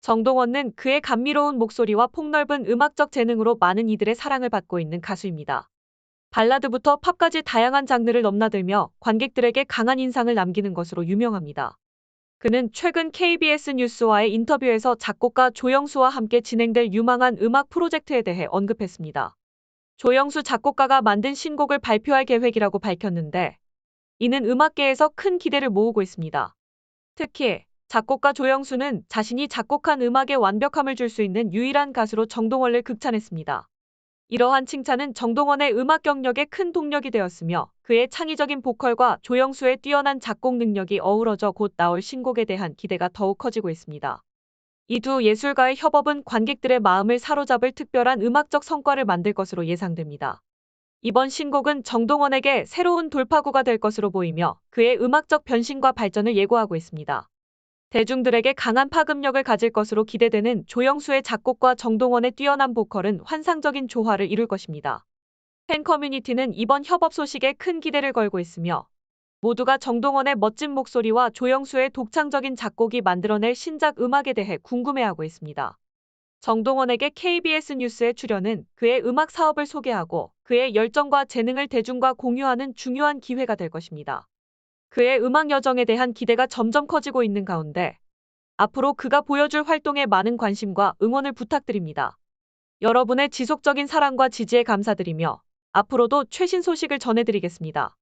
정동원은 그의 감미로운 목소리와 폭넓은 음악적 재능으로 많은 이들의 사랑을 받고 있는 가수입니다. 발라드부터 팝까지 다양한 장르를 넘나들며 관객들에게 강한 인상을 남기는 것으로 유명합니다. 그는 최근 KBS 뉴스와의 인터뷰에서 작곡가 조영수와 함께 진행될 유망한 음악 프로젝트에 대해 언급했습니다. 조영수 작곡가가 만든 신곡을 발표할 계획이라고 밝혔는데 이는 음악계에서 큰 기대를 모으고 있습니다. 특히 작곡가 조영수는 자신이 작곡한 음악에 완벽함을 줄 수 있는 유일한 가수로 정동원을 극찬했습니다. 이러한 칭찬은 정동원의 음악 경력에 큰 동력이 되었으며 그의 창의적인 보컬과 조영수의 뛰어난 작곡 능력이 어우러져 곧 나올 신곡에 대한 기대가 더욱 커지고 있습니다. 이 두 예술가의 협업은 관객들의 마음을 사로잡을 특별한 음악적 성과를 만들 것으로 예상됩니다. 이번 신곡은 정동원에게 새로운 돌파구가 될 것으로 보이며 그의 음악적 변신과 발전을 예고하고 있습니다. 대중들에게 강한 파급력을 가질 것으로 기대되는 조영수의 작곡과 정동원의 뛰어난 보컬은 환상적인 조화를 이룰 것입니다. 팬 커뮤니티는 이번 협업 소식에 큰 기대를 걸고 있으며 모두가 정동원의 멋진 목소리와 조영수의 독창적인 작곡이 만들어낼 신작 음악에 대해 궁금해하고 있습니다. 정동원에게 KBS 뉴스의 출연은 그의 음악 사업을 소개하고 그의 열정과 재능을 대중과 공유하는 중요한 기회가 될 것입니다. 그의 음악 여정에 대한 기대가 점점 커지고 있는 가운데 앞으로 그가 보여줄 활동에 많은 관심과 응원을 부탁드립니다. 여러분의 지속적인 사랑과 지지에 감사드리며 앞으로도 최신 소식을 전해드리겠습니다.